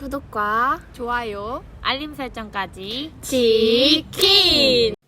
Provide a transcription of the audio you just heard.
구독과 좋아요, 알림 설정까지 치킨!